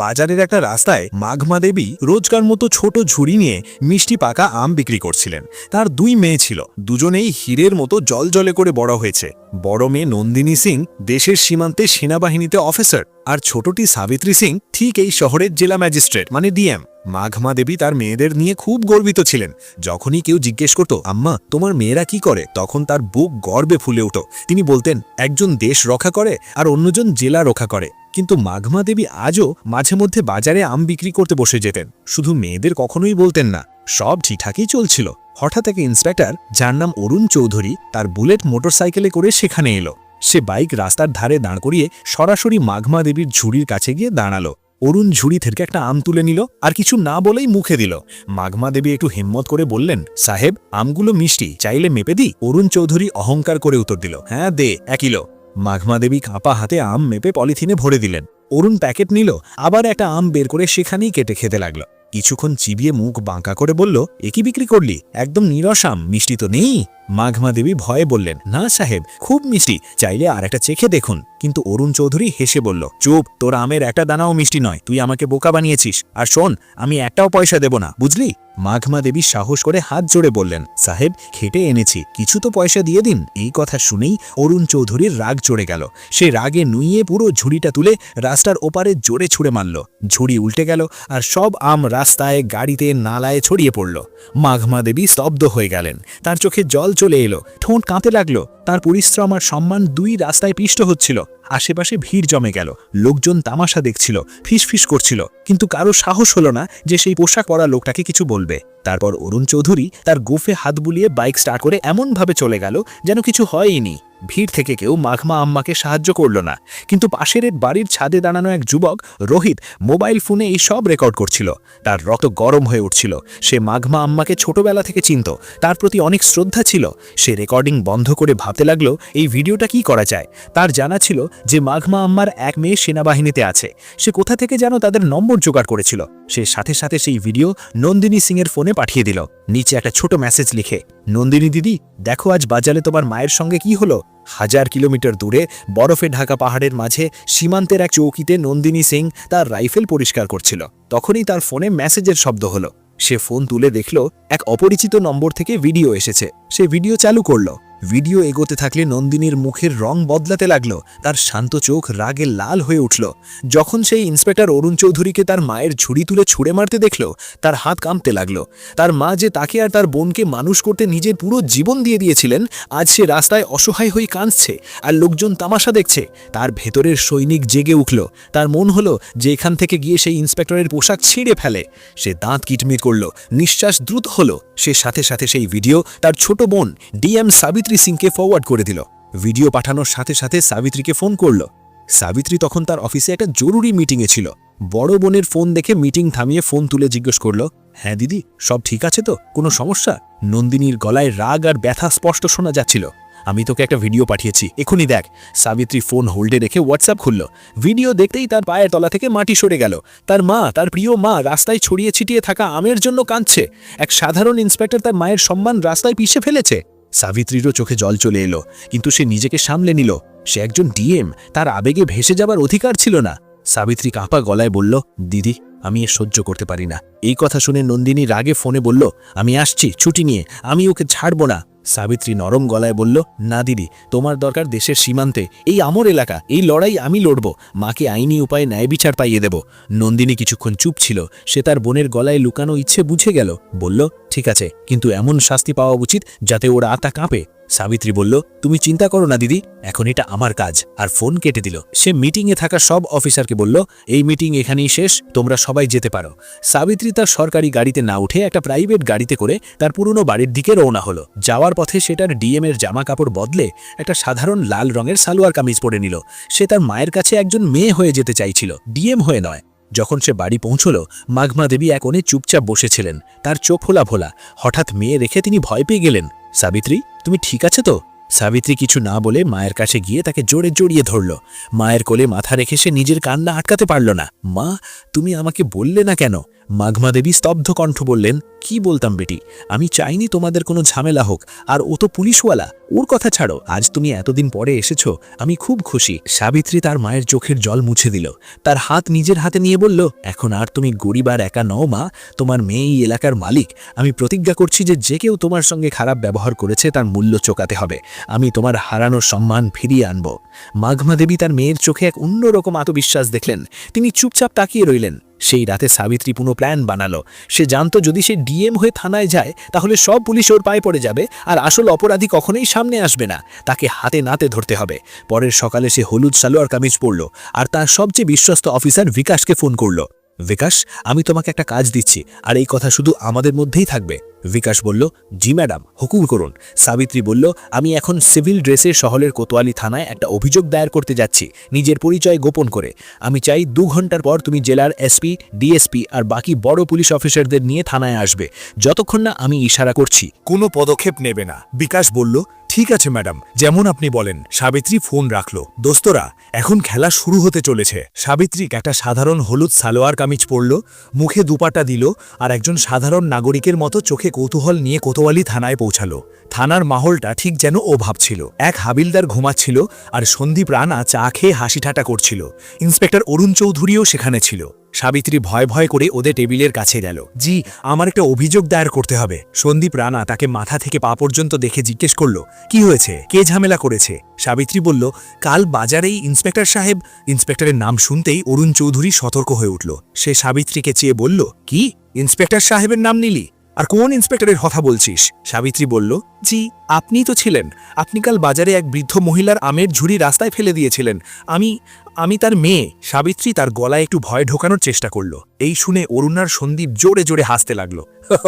বাজারের একটা রাস্তায় মাঘমা দেবী রোজকার মতো ছোট ঝুড়ি নিয়ে মিষ্টি পাকা আম বিক্রি করছিলেন। তার দুই মেয়ে ছিল। দুজনেই হীরের মতো জলজলে করে বড় হয়েছে। বড় মেয়ে নন্দিনী সিং দেশের সীমান্তে সেনাবাহিনীতে অফিসার আর ছোটটি সাবিত্রী সিং ঠিক এই শহরের জেলা ম্যাজিস্ট্রেট মানে ডিএম। মাঘমা দেবী তার মেয়েদের নিয়ে খুব গর্বিত ছিলেন। যখনই কেউ জিজ্ঞেস করত, আম্মা, তোমার মেয়েরা কি করে? তখন তার বুক গর্বে ফুলে উঠত। তিনি বলতেন, একজন দেশ রক্ষা করে আর অন্যজন জেলা রক্ষা করে। কিন্তু মাঘমা দেবী আজও মাঝে মধ্যে বাজারে আম বিক্রি করতে বসে যেতেন। শুধু মেয়েদের কখনোই বলতেন না, সব ঠিকঠাকই চলছিল। হঠাৎ এক ইন্সপেক্টর, যার নাম অরুণ চৌধুরী, তার বুলেট মোটরসাইকেলে করে সেখানে এলো। সে বাইক রাস্তার ধারে দাঁড় করিয়ে সরাসরি মাঘমা দেবীর ঝুড়ির কাছে গিয়ে দাঁড়াল। অরুণ ঝুড়ি থেকে একটা আম তুলে নিল আর কিছু না বলেই মুখে দিল। মাঘমা দেবী একটু হিম্মত করে বললেন, সাহেব, আমগুলো মিষ্টি, চাইলে মেপে দি অরুণ চৌধুরী অহংকার করে উত্তর দিল হ্যাঁ দে, এক কিলো। মাঘমা দেবী কাঁপা হাতে আম মেপে পলিথিনে ভরে দিলেন। অরুণ প্যাকেট নিল, আবার একটা আম বের করে সেখানেই কেটে খেতে লাগল। কিছুক্ষণ চিবিয়ে মুখ বাঁকা করে বলল একই বিক্রি করলি? একদম নিরস আম, মিষ্টি তো নেই? মাঘমা দেবী ভয়ে বললেন, না সাহেব, খুব মিষ্টি, চাইলে আর একটা চেখে দেখুন। কিন্তু অরুণ চৌধুরী হেসে বলল, চুপ, তোর আমের একটা দানাও মিষ্টি নয়, তুই আমাকে বোকা বানিয়েছিস। আর শোন, আমি একটাও পয়সা দেব না, বুঝলি? মাঘমা দেবী সাহস করে হাত জোড়ে বললেন, সাহেব, খেটে এনেছি, কিছু তো পয়সা দিয়ে দিন। এই কথা শুনেই অরুণ চৌধুরীর রাগ চড়ে গেল। সে রাগে নুইয়ে পুরো ঝুড়িটা তুলে রাস্তার ওপারে জোরে ছুঁড়ে মারল। ঝুড়ি উল্টে গেল আর সব আম রাস্তায় গাড়িতে নালায় ছড়িয়ে পড়ল। মাঘমা দেবী স্তব্ধ হয়ে গেলেন। তার চোখে জল চলে এলো। ঠোঁট কাঁতে লাগল। তার পরিশ্রম আর সম্মান দুই রাস্তায় পিষ্ট হচ্ছিল। আশেপাশে ভিড় জমে গেল। লোকজন তামাশা দেখছিল ফিস করছিল। কিন্তু কারও সাহস হলো না যে সেই পোশাক পরা লোকটাকে কিছু বলবে। তারপর অরুণ চৌধুরী তার গোফে হাত বুলিয়ে বাইক স্টার্ট করে এমনভাবে চলে গেল যেন কিছু হয়ইনি ভিড় থেকে কেউ মাঘমা আম্মাকে সাহায্য করল না। কিন্তু পাশের বাড়ির ছাদে দাঁড়ানো এক যুবক, রোহিত, মোবাইল ফোনে এই সব রেকর্ড করছিল। তার রক্ত গরম হয়ে উঠছিল। সে মাঘমা আম্মাকে ছোটবেলা থেকে চিনত। তার প্রতি অনেক শ্রদ্ধা ছিল। সে রেকর্ডিং বন্ধ করে ভাবতে লাগল, এই ভিডিওটা কি করা যায়? তার জানা ছিল যে মাঘমা আম্মার এক মেয়ে সেনাবাহিনীতে আছে। সে কোথা থেকে যেন তাদের নম্বর জোগাড় করেছিল। সে সাথে সাথে সেই ভিডিও নন্দিনী সিংয়ের ফোনে পাঠিয়ে দিল। নিচে একটা ছোট মেসেজ লিখে, নন্দিনী দিদি, দেখো আজ বাজালে তোমার মায়ের সঙ্গে কি হলো? হাজার কিলোমিটার দূরে, বরফে ঢাকা পাহাড়ের মাঝে, সীমান্তের এক চৌকিতে নন্দিনী সিং তার রাইফেল পরিষ্কার করছিল। তখনই তার ফোনে মেসেজের শব্দ হলো। সে ফোন তুলে দেখল, এক অপরিচিত নম্বর থেকে ভিডিও এসেছে। সে ভিডিও চালু করল। ভিডিও এগোতে থাকলে নন্দিনীর মুখের রং বদলাতে লাগল, তার শান্ত চোখ রাগে লাল হয়ে উঠল। যখন সেই ইন্সপেক্টর অরুণ চৌধুরীকে তার মায়ের ঝুড়ি তুলে ছুঁড়ে মারতে দেখল, তার হাত কাঁপতে লাগল। তার মা যে তাকে আর তার বোনকে মানুষ করতে নিজের পুরো জীবন দিয়ে দিয়েছিলেন, আজ সে রাস্তায় অসহায় হয়ে কাঁদছে আর লোকজন তামাশা দেখছে। তার ভেতরের সৈনিক জেগে উঠল। তার মন হলো যে এখান থেকে গিয়ে সেই ইন্সপেক্টরের পোশাক ছিঁড়ে ফেলে। সে দাঁত কিটমির করল। নিঃশ্বাস দ্রুত হলো। সে সাথে সাথে সেই ভিডিও তার ছোট বোন, ডিএম সাবিত্রী সিংকে ফরওয়ার্ড করে দিল। ভিডিও পাঠানোর সাথে সাথে সাবিত্রীকে ফোন করল। সাবিত্রী তখন তার অফিসে একটা জরুরি মিটিংয়ে ছিল। বড় বোনের ফোন দেখে মিটিং থামিয়ে ফোন তুলে জিজ্ঞেস করল হ্যাঁ দিদি, সব ঠিক আছে তো? কোনো সমস্যা? নন্দিনীর গলায় রাগ আর ব্যথা স্পষ্ট শোনা যাচ্ছিল। আমি তোকে একটা ভিডিও পাঠিয়েছি, এখনই দেখ। সাবিত্রী ফোন হোল্ডে রেখে হোয়াটসঅ্যাপ খুলল। ভিডিও দেখতেই তার পায়ের তলা থেকে মাটি সরে গেল। তার মা, তার প্রিয় মা, রাস্তায় ছড়িয়ে ছিটিয়ে থাকা আমের জন্য কাঁদছে। এক সাধারণ ইন্সপেক্টর তার মায়ের সম্মান রাস্তায় পিষে ফেলেছে। সাবিত্রীরও চোখে জল চলে এলো, কিন্তু সে নিজেকে সামলে নিল। সে একজন ডিএম, তার আবেগে ভেসে যাবার অধিকার ছিল না। সাবিত্রী কাঁপা গলায় বলল, দিদি, আমি এ সহ্য করতে পারি না। এই কথা শুনে নন্দিনী রাগে ফোনে বলল, আমি আসছি, ছুটি নিয়ে, আমি ওকে ছাড়ব না। সাবিত্রী নরম গলায় বলল, না দিদি, তোমার দরকার দেশের সীমান্তে। এই আমর এলাকা, এই লড়াই আমি লড়ব। মাকে আইনি উপায়ে ন্যায় বিচার পাইয়ে দেব। নন্দিনী কিছুক্ষণ চুপ ছিল। সে তার বোনের গলায় লুকানো ইচ্ছে বুঝে গেল। বলল, ঠিক আছে, কিন্তু এমন শাস্তি পাওয়া উচিত যাতে ওরা আতা কাঁপে। সাবিত্রী বলল, তুমি চিন্তা করো না, দিদি, এখন এটা আমার কাজ। আর ফোন কেটে দিল। সে মিটিংয়ে থাকা সব অফিসারকে বলল, এই মিটিং এখানেই শেষ, তোমরা সবাই যেতে পারো। সাবিত্রী তার সরকারি গাড়িতে না উঠে একটা প্রাইভেট গাড়িতে করে তার পুরনো বাড়ির দিকে রওনা হলো। যাওয়ার পথে সেটার ডিএম এর জামা কাপড় বদলে একটা সাধারণ লাল রঙের সালোয়ার কামিজ পরে নিল। সে তার মায়ের কাছে একজন মেয়ে হয়ে যেতে চাইছিল, ডিএম হয়ে নয়। যখন সে বাড়ি পৌঁছল, মাঘমা দেবী এক চুপচাপ বসেছিলেন। তার চোখ ভোলা ভোলা। হঠাৎ মেয়ে রেখে তিনি ভয় পেয়ে গেলেন। সাবিত্রী, তুমি ঠিক আছে তো? সাবিত্রী কিছু না বলে মায়ের কাছে গিয়ে তাকে জোরে জড়িয়ে ধরল। মায়ের কোলে মাথা রেখে সে নিজের কান্না আটকাতে পারল না। মা, তুমি আমাকে বললে না কেন? মাঘমা দেবী স্তব্ধ কণ্ঠ বললেন, কি বলতাম বেটি? আমি চাইনি তোমাদের কোনো ঝামেলা হোক। আর ও তো পুলিশওয়ালা। ওর কথা ছাড়ো। আজ তুমি এতদিন পরে এসেছ। আমি খুব খুশি। সাবিত্রী তার মায়ের চোখের জল মুছে দিল। তার হাত নিজের হাতে নিয়ে বলল, এখন আর তুমি গরিব আর একা নও মা। তোমার মেয়ে এই এলাকার মালিক। আমি প্রতিজ্ঞা করছি যে যে কেউ তোমার সঙ্গে খারাপ ব্যবহার করেছে তার মূল্য চোকাতে হবে। আমি তোমার হারানোর সম্মান ফিরিয়ে আনব। মাঘমা দেবী তার মেয়ের চোখে এক অন্যরকম আত্মবিশ্বাস দেখলেন। তিনি চুপচাপ তাকিয়ে রইলেন। সেই রাতে সাবিত্রী পুনো প্ল্যান বানালো। সে জানত যদি সে ডিএম হয়ে থানায় যায়, তাহলে সব পুলিশ ওর পায়ে পড়ে যাবে আর আসল অপরাধী কখনোই সামনে আসবে না। তাকে হাতে নাতে ধরতে হবে। পরের সকালে সে হলুদ সালোয়ার কামিজ পরল আর তার সবচেয়ে বিশ্বস্ত অফিসার বিকাশকে ফোন করল। বিকাশ, আমি তোমাকে একটা কাজ দিচ্ছি, আর এই কথা শুধু আমাদের মধ্যেই থাকবে। বিকাশ বলল, জি, ম্যাডাম, হুকুম করুন। সাবিত্রী বলল, আমি এখন সিভিল ড্রেসে শহরের কোতোয়ালি থানায় একটা অভিযোগ দায়ের করতে যাচ্ছি, নিজের পরিচয় গোপন করে। আমি চাই দু ঘণ্টার পর তুমি জেলার এসপি, ডিএসপি আর বাকি বড় পুলিশ অফিসারদের নিয়ে থানায় আসবে। যতক্ষণ না আমি ইশারা করছি। কোনো পদক্ষেপ নেবে না। বিকাশ বলল ঠিক আছে, ম্যাডাম। যেমন আপনি বলেন, সাবিত্রী ফোন রাখল। দোস্তরা, এখন খেলা শুরু হতে চলেছে। সাবিত্রী একটা সাধারণ হলুদ সালোয়ার কামিজ পরল, মুখে দুপাটা দিল আর একজন সাধারণ নাগরিকের মতো চোখে কৌতূহল নিয়ে কোতোয়ালি থানায় পৌঁছালো। থানার মাহলটা ঠিক যেন ও ভাবছিল এক হাবিলদার ঘুমাচ্ছিল আর সন্দীপ রানা চা খেয়ে হাসি ঠাটা করছিল। ইন্সপেক্টর অরুণ চৌধুরীও সেখানে ছিল। সাবিত্রী ভয় ভয় করে ওদের টেবিলের কাছে গেল। জি, আমার একটা অভিযোগ দায়ের করতে হবে। সন্দীপ রানা তাকে মাথা থেকে পা পর্যন্ত দেখে জিজ্ঞেস করল, কি হয়েছে? কে ঝামেলা করেছে? সাবিত্রী বলল, কাল বাজারেই ইন্সপেক্টর সাহেব ইন্সপেক্টরের নাম শুনতেই অরুণ চৌধুরী সতর্ক হয়ে উঠল। সে সাবিত্রীকে চেয়ে বলল, কি? ইন্সপেক্টর সাহেবের নাম নিলি? আর কোন ইন্সপেক্টরের কথা বলছিস? সাবিত্রী বলল, জি, আপনি তো ছিলেন। আপনি কাল বাজারে এক বৃদ্ধ মহিলার আমের ঝুড়ি রাস্তায় ফেলে দিয়েছিলেন। আমি আমি তার মেয়ে। সাবিত্রী তার গলায় একটু ভয় ঢোকানোর চেষ্টা করল। এই শুনে অরুণার সন্দীপ জোরে জোরে হাসতে লাগল।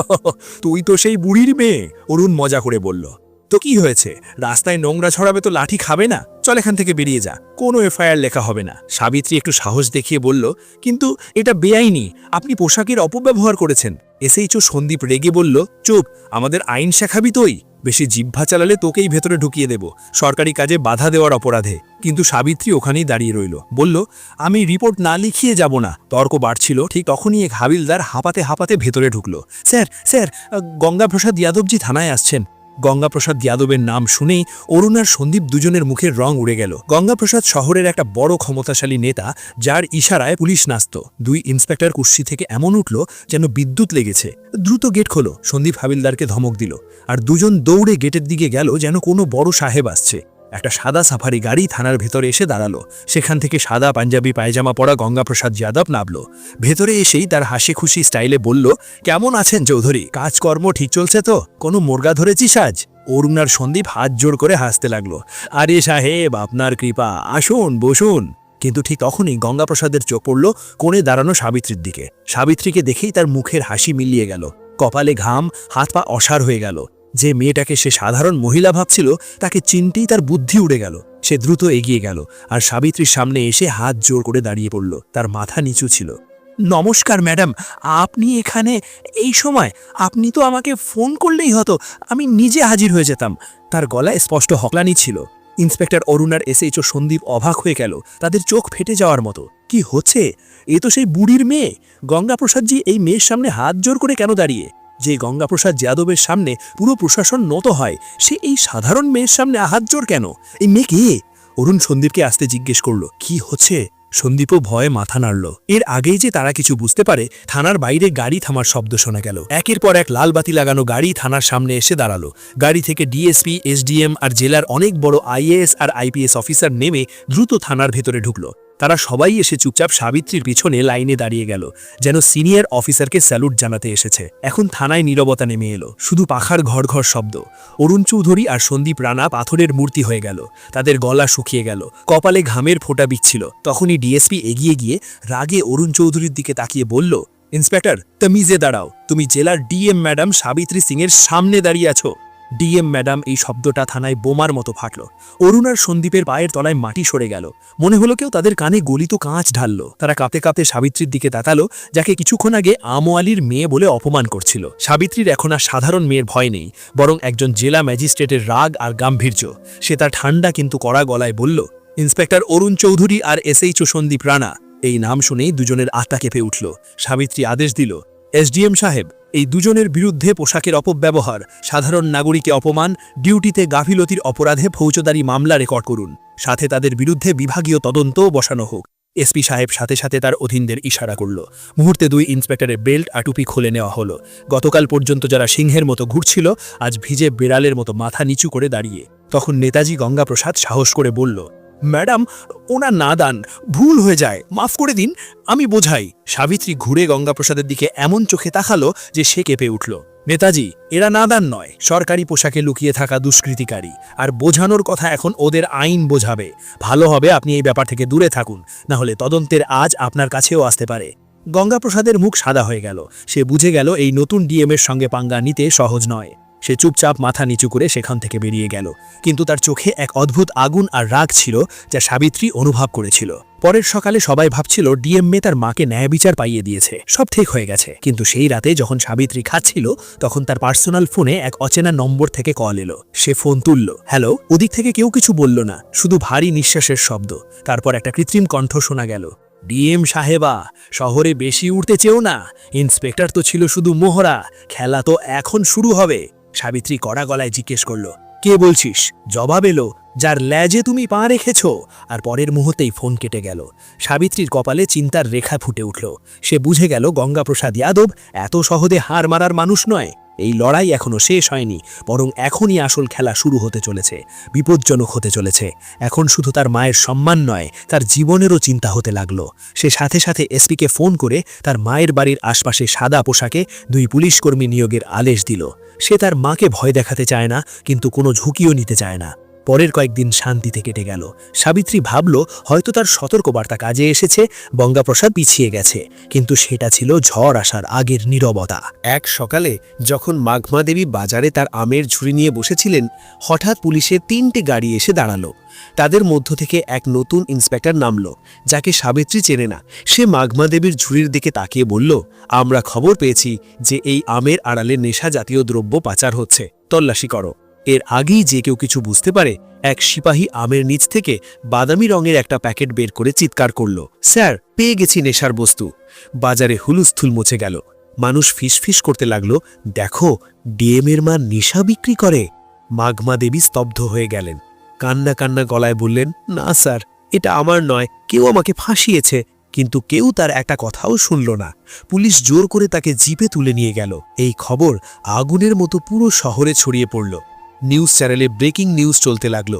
তুই তো সেই বুড়ির মেয়ে, অরুণ মজা করে বলল। তো কি হয়েছে? রাস্তায় নোংরা ছড়াবে তো লাঠি খাবে না? চল এখান থেকে বেরিয়ে যা। কোনো এফআইআর লেখা হবে না। সাবিত্রী একটু সাহস দেখিয়ে বলল, কিন্তু এটা বেআইনি। আপনি পোশাকের অপব্যবহার করেছেন। এসএইচও সন্দীপ রেগে বলল, চুপ, আমাদের আইন শেখাবি তোই। বেশি জিহ্বা চালালে তোকেই ভেতরে ঢুকিয়ে দেব। সরকারি কাজে বাধা দেওয়ার অপরাধে। কিন্তু সাবিত্রী ওখানেই দাঁড়িয়ে রইল। বলল, আমি রিপোর্ট না লিখিয়ে যাব না। তর্ক বাড়ছিল, ঠিক তখনই এক হাবিলদার হাঁপাতে হাঁপাতে ভেতরে ঢুকলো। স্যার স্যার, গঙ্গাপ্রসাদ যাদবজি থানায় আসছেন। গঙ্গাপ্রসাদ যাদবের নাম শুনেই অরুণ আর সন্দীপ দুজনের মুখের রং উড়ে গেল। গঙ্গাপ্রসাদ শহরের একটা বড় ক্ষমতাশালী নেতা, যার ইশারায় পুলিশ নাস্ত দুই ইন্সপেক্টর কুর্সি থেকে এমন উঠল যেন বিদ্যুৎ লেগেছে। দ্রুত গেট খোলো, সন্দীপ হাবিলদারকে ধমক দিল। আর দুজন দৌড়ে গেটের দিকে গেল যেন কোনো বড় সাহেব আসছে। একটা সাদা সাফারি গাড়ি থানার ভেতরে এসে দাঁড়াল। সেখান থেকে সাদা পাঞ্জাবি, পায়জামা পরা গঙ্গাপ্রসাদ যাদব নামলো। ভেতরে এসেই তার হাসি খুশি স্টাইলে বলল, কেমন আছেন চৌধুরী? কাজকর্ম ঠিক চলছে তো? কোনো মুরগা ধরেছিস আজ? অরুণার সন্দীপ হাত জোর করে হাসতে লাগল, আরে সাহেব, আপনার কৃপা, আসুন, বসুন। কিন্তু ঠিক তখনই গঙ্গাপ্রসাদের চোখ পড়ল কোণে দাঁড়ানো সাবিত্রীর দিকে। সাবিত্রীকে দেখেই তার মুখের হাসি মিলিয়ে গেল। কপালে ঘাম, হাত পা অসার হয়ে গেল। যে মেয়েটাকে সে সাধারণ মহিলা ভাবছিল, তাকে চিনতেই তার বুদ্ধি উড়ে গেল। সে দ্রুত এগিয়ে গেল আর সাবিত্রীর সামনে এসে হাত জোর করে দাঁড়িয়ে পড়ল। তার মাথা নিচু ছিল। নমস্কার, ম্যাডাম। আপনি এখানে এই সময়? আপনি তো আমাকে ফোন করলেই হতো। আমি নিজে হাজির হয়ে যেতাম। তার গলায় স্পষ্ট হকলানি ছিল। ইন্সপেক্টর অরুণার এসএইচও সন্দীপ অবাক হয়ে গেল তাদের চোখ ফেটে যাওয়ার মতো। কি হচ্ছে? এ তো সেই বুড়ির মেয়ে। গঙ্গাপ্রসাদজি এই মেয়ের সামনে হাত জোর করে কেন দাঁড়িয়ে? যে গঙ্গাপ্রসাদ যাদবের সামনে পুরো প্রশাসন নত হয়, সে এই সাধারণ মেয়ের সামনে হাত জোর কেন? এই মেয়ে কে? অরুণ সন্দীপকে আসতে জিজ্ঞেস করল, কি হচ্ছে? সন্দীপও ভয়ে মাথা নাড়ল। এর আগেই যে তারা কিছু বুঝতে পারে, থানার বাইরে গাড়ি থামার শব্দ শোনা গেল। একের পর এক লাল বাতি লাগানো গাড়ি থানার সামনে এসে দাঁড়াল। গাড়ি থেকে ডিএসপি, এসডিএম আর জেলার অনেক বড় আইএএস আর আইপিএস অফিসার নেমে দ্রুত থানার ভেতরে ঢুকলো। তারা সবাই এসে চুপচাপ সাবিত্রীর পিছনে লাইনে দাঁড়িয়ে গেল, যেন সিনিয়র অফিসারকে স্যালুট জানাতে এসেছে। এখন থানায় নীরবতা নেমে এলো। শুধু পাখার ঘর ঘর শব্দ। অরুণ চৌধুরী আর সন্দীপ রানা পাথরের মূর্তি হয়ে গেল। তাদের গলা শুকিয়ে গেল। কপালে ঘামের ফোঁটা বিচ্ছিল। তখনই ডিএসপি এগিয়ে গিয়ে রাগে অরুণ চৌধুরীর দিকে তাকিয়ে বলল, ইন্সপেক্টর, তমিজে দাঁড়াও। তুমি জেলার ডিএম ম্যাডাম সাবিত্রী সিংয়ের সামনে দাঁড়িয়ে আছো। ডিএম ম্যাডাম এই শব্দটা থানায় বোমার মতো ফাটল। অরুণ আর সন্দীপের পায়ের তলায় মাটি সরে গেল। মনে হলো কেউ তাদের কানে গলিত কাঁচ ঢাললো। তারা কাঁপতে কাঁপতে সাবিত্রীর দিকে তাকালো, যাকে কিছুক্ষণ আগে আমো আলীর মেয়ে বলে অপমান করছিল। সাবিত্রীর এখন আর সাধারণ মেয়ের ভয় নেই, বরং একজন জেলা ম্যাজিস্ট্রেটের রাগ আর গাম্ভীর্য। সে তার ঠান্ডা কিন্তু কড়া গলায় বলল, ইন্সপেক্টর অরুণ চৌধুরী আর এসএইচও সন্দীপ রানা। এই নাম শুনেই দুজনের আত্মা কেঁপে উঠল। সাবিত্রী আদেশ দিল এসডিএম সাহেব, এই দুজনের বিরুদ্ধে পোশাকের অপব্যবহার, সাধারণ নাগরিকে অপমান, ডিউটিতে গাফিলতির অপরাধে ফৌজদারি মামলা রেকর্ড করুন। সাথে তাদের বিরুদ্ধে বিভাগীয় তদন্তও বসানো হোক। এসপি সাহেব সাথে সাথে তার অধীনদের ইশারা করল। মুহূর্তে দুই ইন্সপেক্টরের বেল্ট আর টুপি খুলে নেওয়া হলো। গতকাল পর্যন্ত যারা সিংহের মতো ঘুরছিল, আজ ভিজে বিড়ালের মতো মাথা নিচু করে দাঁড়িয়ে। তখন নেতাজি গঙ্গাপ্রসাদ সাহস করে বলল ম্যাডাম, ওনার না দান, ভুল হয়ে যায়। মাফ করে দিন, আমি বোঝাই। সাবিত্রী ঘুরে গঙ্গাপ্রসাদের দিকে এমন চোখে তাকালো যে সে কেঁপে উঠল। নেতাজি, এরা নাদান নয়, সরকারি পোশাকে লুকিয়ে থাকা দুষ্কৃতিকারী। আর বোঝানোর কথা এখন ওদের আইন বোঝাবে। ভালো হবে আপনি এই ব্যাপার থেকে দূরে থাকুন, না হলে তদন্তের আজ আপনার কাছেও আসতে পারে। গঙ্গাপ্রসাদের মুখ সাদা হয়ে গেল। সে বুঝে গেল এই নতুন ডিএমের সঙ্গে পাঙ্গা নিতে সহজ নয়। সে চুপচাপ মাথা নিচু করে সেখান থেকে বেরিয়ে গেল। কিন্তু তার চোখে এক অদ্ভুত আগুন আর রাগ ছিল যা সাবিত্রী অনুভব করেছিল। পরের সকালে সবাই ভাবছিল ডিএম মে তার মাকে ন্যায় বিচার পাইয়ে দিয়েছে। সব ঠিক হয়ে গেছে। কিন্তু সেই রাতে যখন সাবিত্রী খাচ্ছিল, তখন তার পার্সোনাল ফোনে এক অচেনা নম্বর থেকে কল এলো। সে ফোন তুলল, হ্যালো? ওদিক থেকে কেউ কিছু বলল না, শুধু ভারী নিঃশ্বাসের শব্দ। তারপর একটা কৃত্রিম কণ্ঠ শোনা গেল, ডিএম সাহেবা, শহরে বেশি উঠতে চেও না, ইন্সপেক্টর তো ছিল শুধু মোহরা, খেলা তো এখন শুরু হবে। সাবিত্রী কড়া গলায় জিজ্ঞেস করল, কে বলছিস? জবাব এলো, যার ল্যাজে তুমি পা রেখেছ। আর পরের মুহূর্তেই ফোন কেটে গেল। সাবিত্রীর কপালে চিন্তার রেখা ফুটে উঠল। সে বুঝে গেল, গঙ্গাপ্রসাদ যাদব এত সহজে হার মারার মানুষ নয়। এই লড়াই এখনও শেষ হয়নি, বরং এখনই আসল খেলা শুরু হতে চলেছে, বিপজ্জনক হতে চলেছে। এখন শুধু তার মায়ের সম্মান নয়, তার জীবনেরও চিন্তা হতে লাগল। সে সাথে সাথে এসপিকে ফোন করে তার মায়ের বাড়ির আশপাশে সাদা পোশাকে দুই পুলিশকর্মী নিয়োগের আদেশ দিল। সে তার মাকে ভয় দেখাতে চায় না, কিন্তু কোনো ঝুঁকিও নিতে চায় না। পরের কয়েকদিন শান্তিতে কেটে গেল। সাবিত্রী ভাবল, হয়তো তার সতর্কবার্তা কাজে এসেছে, বঙ্গাপ্রসাদ পিছিয়ে গেছে। কিন্তু সেটা ছিল ঝড় আসার আগের নীরবতা। এক সকালে যখন মাঘমা দেবী বাজারে তার আমের ঝুড়ি নিয়ে বসেছিলেন, হঠাৎ পুলিশের তিনটে গাড়ি এসে দাঁড়াল। তাদের মধ্য থেকে এক নতুন ইন্সপেক্টর নামল, যাকে সাবিত্রী চেনে না। সে মাঘমা দেবীর ঝুড়ির দিকে তাকিয়ে বলল, আমরা খবর পেয়েছি যে এই আমের আড়ালে নেশা জাতীয় দ্রব্য পাচার হচ্ছে। তল্লাশি করো। এর আগেই যে কেউ কিছু বুঝতে পারে, এক সিপাহী আমের নিচ থেকে বাদামি রঙের একটা প্যাকেট বের করে চিৎকার করল, স্যার, পেয়ে গেছি নেশার বস্তু। বাজারে হুলুস্থুল মুছে গেল। মানুষ ফিসফিস করতে লাগল, দেখো ডিএমের মা নেশা বিক্রি করে। মাঘমা দেবী স্তব্ধ হয়ে গেলেন। কান্না কান্না গলায় বললেন, না, স্যার, এটা আমার নয়, কেউ আমাকে ফাঁসিয়েছে। কিন্তু কেউ তার একটা কথাও শুনল না। পুলিশ জোর করে তাকে জিপে তুলে নিয়ে গেল। এই খবর আগুনের মতো পুরো শহরে ছড়িয়ে পড়ল। নিউজ চ্যানেলে ব্রেকিং নিউজ চলতে লাগল।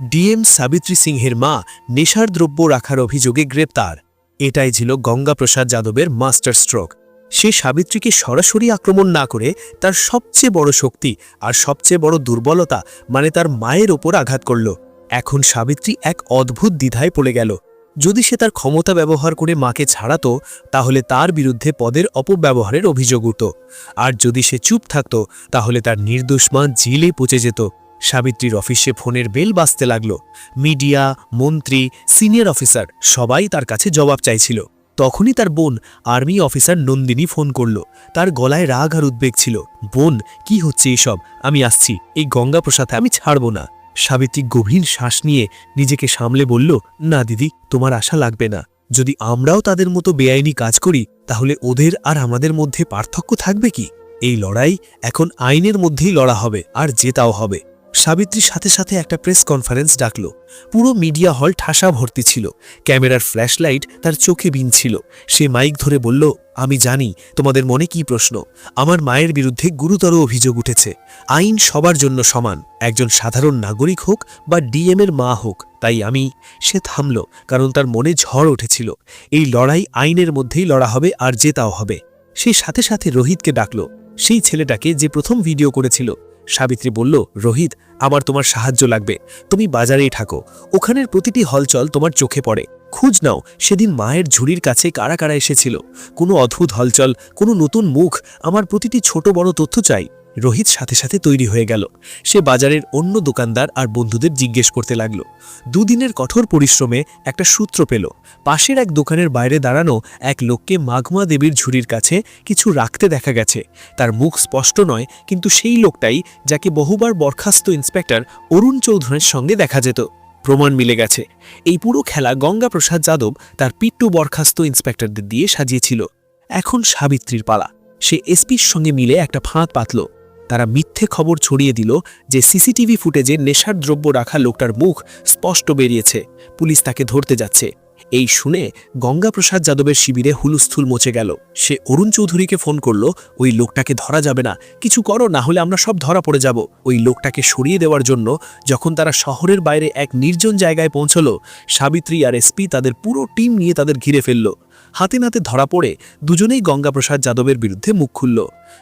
ডিএম সাবিত্রী সিংহের মা নেশার দ্রব্য রাখার অভিযোগে গ্রেপ্তার। এটাই ছিল গঙ্গাপ্রসাদ যাদবের মাস্টার স্ট্রোক। সে সাবিত্রীকে সরাসরি আক্রমণ না করে তার সবচেয়ে বড় শক্তি আর সবচেয়ে বড় দুর্বলতা মানে তার মায়ের ওপর আঘাত করল। এখন সাবিত্রী এক অদ্ভুত দ্বিধায় পড়ে গেল। যদি সে তার ক্ষমতা ব্যবহার করে মাকে ছাড়াত, তাহলে তার বিরুদ্ধে পদের অপব্যবহারের অভিযোগ উঠত। আর যদি সে চুপ থাকত, তাহলে তার নির্দোষ মা জেলে পচে যেত। সাবিত্রীর অফিসে ফোনের বেল বাজতে লাগল। মিডিয়া, মন্ত্রী, সিনিয়র অফিসার সবাই তার কাছে জবাব চাইছিল। তখনই তার বোন, আর্মি অফিসার নন্দিনী ফোন করল। তার গলায় রাগ আর উদ্বেগ ছিল। বোন, কি হচ্ছে এসব? আমি আসছি। এই গঙ্গাপ্রসাদে আমি ছাড়ব না। সাবিত্রী গভীর শ্বাস নিয়ে নিজেকে সামলে বলল, না দিদি, তোমার আশা লাগবে না। যদি আমরাও তাদের মতো বেআইনি কাজ করি, তাহলে ওদের আর আমাদের মধ্যে পার্থক্য থাকবে কি? এই লড়াই এখন আইনের মধ্যেই লড়া হবে, আর জেতাও হবে। সাবিত্রীর সাথে সাথে একটা প্রেস কনফারেন্স ডাকল। পুরো মিডিয়া হল ঠাসা ভর্তি ছিল। ক্যামেরার ফ্ল্যাশলাইট তার চোখে বিন ছিল। সে মাইক ধরে বলল, আমি জানি, তোমাদের মনে কি প্রশ্ন? আমার মায়ের বিরুদ্ধে গুরুতর অভিযোগ উঠেছে। আইন সবার জন্য সমান। একজন সাধারণ নাগরিক হোক বা ডিএম এর মা হোক, তাই আমি সে থামল, কারণ তার মনে ঝড় উঠেছিল। এই লড়াই আইনের মধ্যেই লড়া হবে আর জেতাও হবে। সেই সাথে সাথে রোহিতকে ডাকল। সেই ছেলেটাকে যে প্রথম ভিডিও করেছিল সাবিত্রী বলল, রোহিত, আমার তোমার সাহায্য লাগবে। তুমি বাজারেই থাকো। ওখানের প্রতিটি হলচল তোমার চোখে পড়ে। খুঁজ নাও, সেদিন মায়ের ঝুড়ির কাছে কারা কারা এসেছিল। কোনো অদ্ভুত হলচল, কোনো নতুন মুখ, আমার প্রতিটি ছোট বড় তথ্য চাই। রোহিত সাথে সাথে তৈরি হয়ে গেল। সে বাজারের অন্য দোকানদার আর বন্ধুদের জিজ্ঞেস করতে লাগল। দুদিনের কঠোর পরিশ্রমে একটা সূত্র পেল। পাশের এক দোকানের বাইরে দাঁড়ানো এক লোককে মাঘমা দেবীর ঝুড়ির কাছে কিছু রাখতে দেখা গেছে। তার মুখ স্পষ্ট নয়, কিন্তু সেই লোকটাই যাকে বহুবার বরখাস্ত ইন্সপেক্টর অরুণ চৌধুরীর সঙ্গে দেখা যেত। প্রমাণ মিলে গেছে। এই পুরো খেলা গঙ্গা প্রসাদ যাদব তার পিট্টু বরখাস্ত ইন্সপেক্টরদের দিয়ে সাজিয়েছিল। এখন সাবিত্রীর পালা। সে এসপির সঙ্গে মিলে একটা ফাঁদ পাতল। তারা মিথ্যে খবর ছড়িয়ে দিল যে সিসিটিভি ফুটেজে নেশার দ্রব্য রাখা লোকটার মুখ স্পষ্ট বেরিয়েছে। পুলিশ তাকে ধরতে যাচ্ছে। এই শুনে গঙ্গাপ্রসাদ যাদবের শিবিরে হুলুস্থুল মচে গেল। সে অরুণ চৌধুরীকে ফোন করল, ওই লোকটাকে ধরা যাবে না। কিছু করো, না হলে আমরা সব ধরা পড়ে যাব। ওই লোকটাকে সরিয়ে দেওয়ার জন্য যখন তারা শহরের বাইরে এক নির্জন জায়গায় পৌঁছলো, সাবিত্রী আর এসপি তাদের পুরো টিম নিয়ে তাদের ঘিরে ফেলল। হাতে নাতে ধরা পড়ে দুজনেই গঙ্গাপ্রসাদ যাদবের বিরুদ্ধে মুখ খুলল।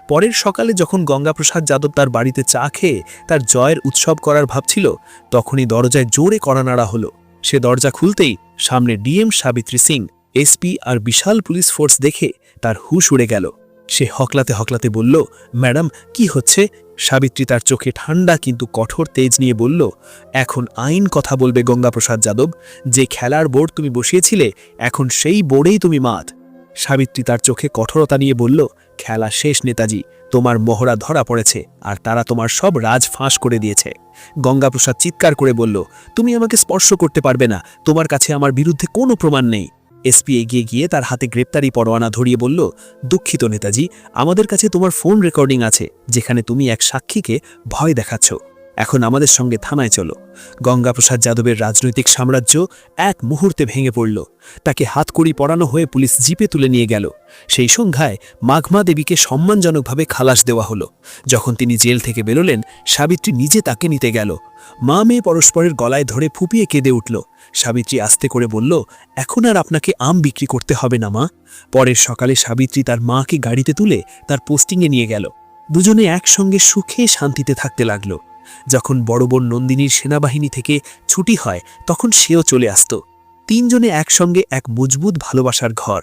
পরের সকালে যখন গঙ্গাপ্রসাদ যাদব তার বাড়িতে চা খেয়ে তার জয়ের উৎসব করার ভাবছিল তখনই দরজায় জোরে কড়া নাড়া হলো। সে দরজা খুলতেই সামনে ডিএম সাবিত্রী সিং, এসপি আর বিশাল পুলিশ ফোর্স দেখে তার হুশ উড়ে গেল। সে হকলাতে হকলাতে বলল, ম্যাডাম, কি হচ্ছে? সাবিত্রী তার চোখে ঠান্ডা কিন্তু কঠোর তেজ নিয়ে বলল, এখন আইন কথা বলবে গঙ্গাপ্রসাদ যাদব। যে খেলার বোর্ড তুমি বসিয়েছিলে, এখন সেই বোর্ডেই তুমি মাত সাবিত্রী তার চোখে কঠোরতা নিয়ে বলল, খেলা শেষ নেতাজি, তোমার মহড়া ধরা পড়েছে, আর তারা তোমার সব রাজ ফাঁস করে দিয়েছে। গঙ্গাপ্রসাদ চিৎকার করে বলল, তুমি আমাকে স্পর্শ করতে পারবে না, তোমার কাছে আমার বিরুদ্ধে কোনো প্রমাণ নেই। এসপি এগিয়ে গিয়ে তার হাতে গ্রেপ্তারি পরোয়ানা ধরিয়ে বলল, দুঃখিত নেতাজি, আমাদের কাছে তোমার ফোন রেকর্ডিং আছে, যেখানে তুমি এক সাক্ষীকে ভয় দেখাচ্ছ। এখন আমাদের সঙ্গে থানায় চলো। গঙ্গাপ্রসাদ যাদবের রাজনৈতিক সাম্রাজ্য এক মুহূর্তে ভেঙে পড়ল। তাকে হাতকড়ি পরানো হয়ে পুলিশ জিপে তুলে নিয়ে গেল। সেই সংখ্যায় মাঘমা দেবীকে সম্মানজনকভাবে খালাস দেওয়া হলো। যখন তিনি জেল থেকে বেরোলেন, সাবিত্রী নিজে তাকে নিতে গেল। মা মেয়ে পরস্পরের গলায় ধরে ফুপিয়ে কেঁদে উঠল। সাবিত্রী আস্তে করে বলল, এখন আর আপনাকে আম বিক্রি করতে হবে না, মা। পরের সকালে সাবিত্রী তার মাকে গাড়িতে তুলে তার পোস্টিংয়ে নিয়ে গেল। দুজনে একসঙ্গে সুখে শান্তিতে থাকতে লাগল। যখন বড় বোন নন্দিনীর সেনাবাহিনী থেকে ছুটি হয়, তখন সেও চলে আসত। তিনজনে একসঙ্গে এক মজবুত ভালোবাসার ঘর।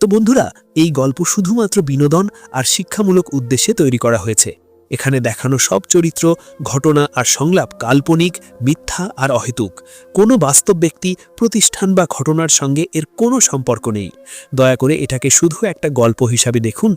তো বন্ধুরা, এই গল্প শুধুমাত্র বিনোদন আর শিক্ষামূলক উদ্দেশ্যে তৈরি করা হয়েছে। এখানে দেখানো সব চরিত্র, ঘটনা আর সংলাপ কাল্পনিক, মিথ্যা আর অহেতুক। কোনো বাস্তব ব্যক্তি, প্রতিষ্ঠান বা ঘটনার সঙ্গে এর কোনো সম্পর্ক নেই। দয়া করে এটাকে শুধু একটা গল্প হিসাবে দেখুন